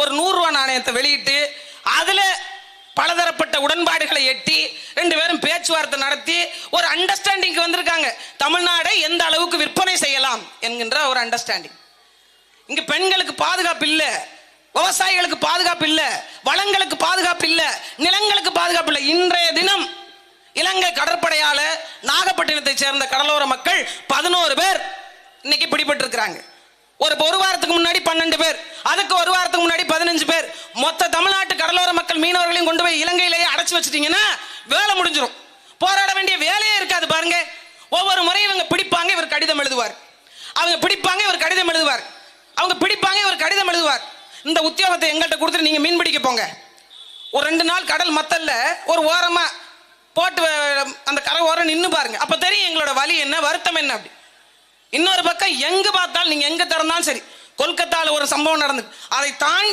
ஒரு நூறுரூவா நாணயத்தை வெளியிட்டு அதில் பலதரப்பட்ட உடன்பாடுகளை எட்டி ரெண்டு பேரும் பேச்சுவார்த்தை நடத்தி ஒரு அண்டர்ஸ்டாண்டிங்க்கு வந்திருக்காங்க. தமிழ்நாடை எந்த அளவுக்கு விற்பனை செய்யலாம் என்கின்ற ஒரு அண்டர்ஸ்டாண்டிங் இங்க பெண்களுக்கு பாதுகாப்பு இல்லை விவசாயிகளுக்கு பாதுகாப்பு இல்லை வளங்களுக்கு பாதுகாப்பு இல்லை நிலங்களுக்கு பாதுகாப்பு இல்லை. இன்றைய தினம் இலங்கை கடற்படையால நாகப்பட்டினத்தை சேர்ந்த கடலோர மக்கள் பதினோரு பேர் இன்னைக்கு பிடிபட்டிருக்கிறாங்க. ஒரு ஒரு வாரத்துக்கு முன்னாடி பன்னெண்டு பேர். அதுக்கு ஒரு வாரத்துக்கு முன்னாடி பதினஞ்சு பேர் மொத்த தமிழ்நாட்டு கடலோர மக்கள் கொண்டு போய் இலங்கையிலேயே அடைச்சி வச்சிட்டீங்கன்னா வேலை முடிஞ்சிடும் போராட வேண்டிய வேலையே இருக்காது பாருங்க. ஒவ்வொரு முறையும் இவங்க பிடிப்பாங்க இவர் கடிதம் எழுதுவார். அவங்க பிடிப்பாங்க இவர் கடிதம் எழுதுவார். அவங்க பிடிப்பாங்க இவர் கடிதம் எழுதுவார். இந்த உத்தியோகத்தை எங்கள்கிட்ட கொடுத்துட்டு நீங்க மீன் பிடிக்க போங்க. ஒரு ரெண்டு நாள் கடல் மத்தல்ல ஒரு ஓரமா போட்டு அந்த கரை ஓரம் நின்று பாருங்க. அப்ப தெரியும் எங்களோட வலி என்ன வருத்தம் என்ன அப்படி. இன்னொரு பக்கம் எங்க பார்த்தாலும் நீங்க எங்க திறந்தாலும் சரி கொல்கத்தாவில் ஒரு சம்பவம் நடந்தது அதை தாண்டி